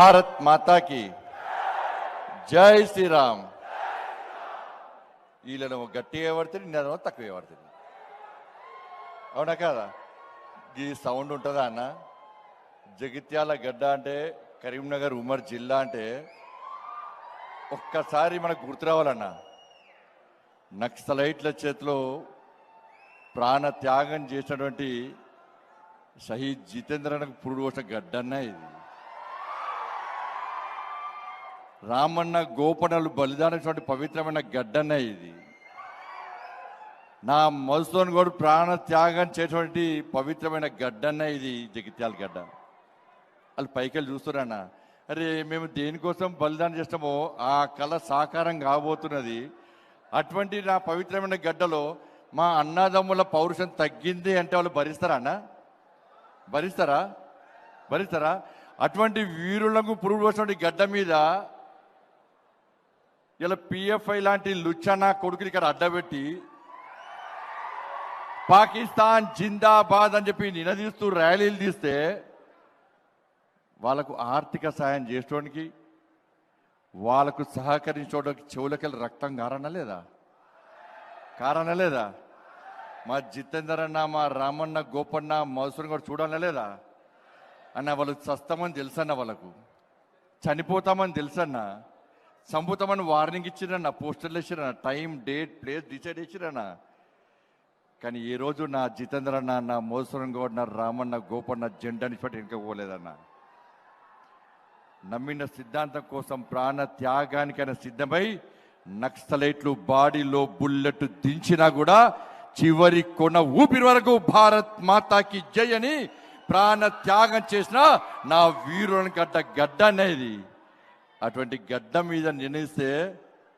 భారత్ మాతాకి జై శ్రీరామ్ వీళ్ళను గట్టిగా పడుతుంది నేను తక్కువ పడుతుంది అవునా కదా? ఈ సౌండ్ ఉంటుందా అన్న? జగిత్యాల గడ్డ అంటే కరీంనగర్ ఉమర్ జిల్లా అంటే ఒక్కసారి మనకు గుర్తురావాలన్న నక్సలైట్ల చేతిలో ప్రాణ త్యాగం చేసినటువంటి షహీద్ జితేంద్రనకు పురుడు పోసిన గడ్డన్న ఇది. రామన్న గోపనలు బలిదానటువంటి పవిత్రమైన గడ్డన్న ఇది. నా మధుసూన్ గౌడ్ ప్రాణ త్యాగం చేసినటువంటి పవిత్రమైన గడ్డన్న ఇది జగిత్యాల గడ్డ. వాళ్ళు పైకెళ్ళి చూస్తున్నారన్న అరే మేము దేనికోసం బలిదానం చేస్తామో ఆ కళ సాకారం కాబోతున్నది. అటువంటి నా పవిత్రమైన గడ్డలో మా అన్నదమ్ముల పౌరుషం తగ్గింది అంటే వాళ్ళు భరిస్తారా అన్న? భరిస్తారా? భరిస్తారా? అటువంటి వీరులకు పురుగు గడ్డ మీద ఇలా పిఎఫ్ఐ లాంటి లుచ్చనా కొడుకుని ఇక్కడ అడ్డబెట్టి పాకిస్తాన్ జిందాబాద్ అని చెప్పి నినదీస్తూ ర్యాలీలు తీస్తే వాళ్ళకు ఆర్థిక సాయం చేసుకోవడానికి వాళ్ళకు సహకరించడానికి చెవులకెళ్ళి రక్తం కారణ లేదా? కారణ లేదా? మా జితేందర్ అన్న మా రామన్న గోపన్న మధుసూన్ కూడా చూడాలని లేదా? అన్న వాళ్ళు చస్తామని తెలుసన్న వాళ్ళకు. చనిపోతామని తెలుసన్నా చంపుతామని వార్నింగ్ ఇచ్చిరన్న పోస్టర్లు ఇచ్చిరన్న టైం డేట్ ప్లేస్ డిసైడ్ ఇచ్చిరన్న కానీ ఈ రోజు నా జితేంద్ర అన్న నా మోసరం గౌడ్ నా రామన్న గోపన్న జెండాని పట్టి ఇంకా నమ్మిన సిద్ధాంతం కోసం ప్రాణ త్యాగానికైనా సిద్ధమై నక్సలైట్లు బాడీలో బుల్లెట్ దించినా కూడా చివరి కొన ఊపిరి వరకు భారత్ మాతాకి జై అని ప్రాణ త్యాగం చేసిన నా వీరుని గడ్డ గడ్డ అనేది అటువంటి గడ్డ మీద నిర్ణయిస్తే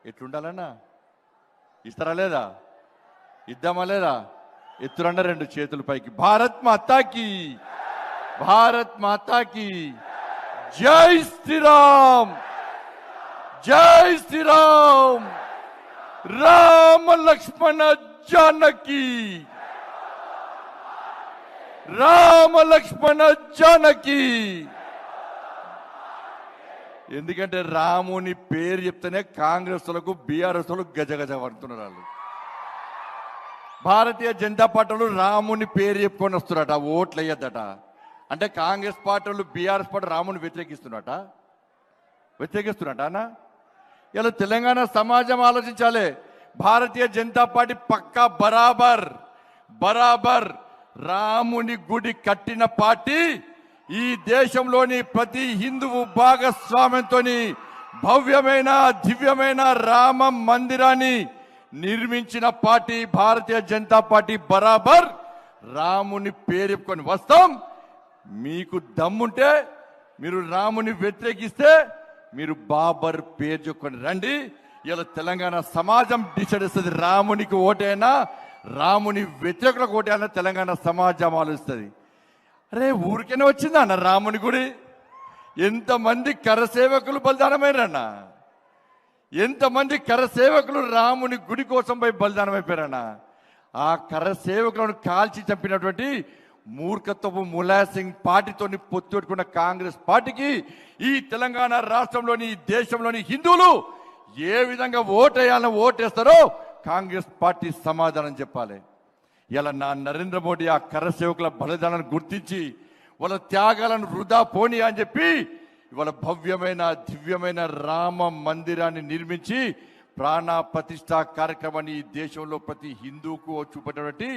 ఎట్లుండాలన్నా? ఇస్తారా లేదా? ఇద్దామా లేదా? ఎత్తురన్న రెండు చేతుల పైకి. భారత్ మాతాకి భారత్ మాతాకి జై శ్రీరామ్! జై శ్రీరామ్! రామ లక్ష్మణ జానకి! రామ లక్ష్మణ జానకి! ఎందుకంటే రాముని పేరు చెప్తేనే కాంగ్రెస్లకు బీఆర్ఎస్ గజగజ పడుతున్నారు వాళ్ళు. భారతీయ జనతా పార్టీలు రాముని పేరు చెప్పుకొని వస్తున్నారట ఓట్లు వేయద్దట. అంటే కాంగ్రెస్ పార్టీలు బీఆర్ఎస్ పార్టీ రాముని వ్యతిరేకిస్తున్నట వ్యతిరేకిస్తున్నట అన్న? ఇలా తెలంగాణ సమాజం ఆలోచించాలి. భారతీయ జనతా పార్టీ పక్కా బరాబర్ బరాబర్ రాముని గుడి కట్టిన పార్టీ ఈ దేశంలోని ప్రతి హిందువు భాగస్వామ్యంతో భవ్యమైన దివ్యమైన రామ మందిరాన్ని నిర్మించిన పార్టీ భారతీయ జనతా పార్టీ బరాబర్. రాముని పేరుకొని వస్తాం. మీకు దమ్ముంటే మీరు రాముని వ్యతిరేకిస్తే మీరు బాబర్ పేరు చెప్పుకొని రండి. ఇలా తెలంగాణ సమాజం డిసైడ్ ఇస్తుంది రామునికి ఓటైనా రాముని వ్యతిరేకులకు ఓటైనా తెలంగాణ సమాజం ఆలోచిస్తుంది. అరే ఊరికైనా వచ్చిందా అన్న రాముని గుడి? ఎంతమంది కరసేవకులు బలిదానమైరన్న ఎంతమంది కరసేవకులు రాముని గుడి కోసం పోయి బలిదానం ఆ కరసేవకులను కాల్చి చంపినటువంటి మూర్ఖత్వపు ములాసింగ్ పార్టీతోని పొత్తు పెట్టుకున్న కాంగ్రెస్ పార్టీకి ఈ తెలంగాణ రాష్ట్రంలోని ఈ దేశంలోని హిందువులు ఏ విధంగా ఓటేయాలని ఓటేస్తారో కాంగ్రెస్ పార్టీ సమాధానం చెప్పాలి. ఇలా నా నరేంద్ర మోడీ ఆ కరసేవకుల బలిదానాన్ని గుర్తించి వాళ్ళ త్యాగాలను వృధా పోని అని చెప్పి ఇవాళ భవ్యమైన దివ్యమైన రామ మందిరాన్ని నిర్మించి ప్రాణ ప్రతిష్ఠా కార్యక్రమాన్ని ఈ దేశంలో ప్రతి హిందూకు చూపేటటువంటి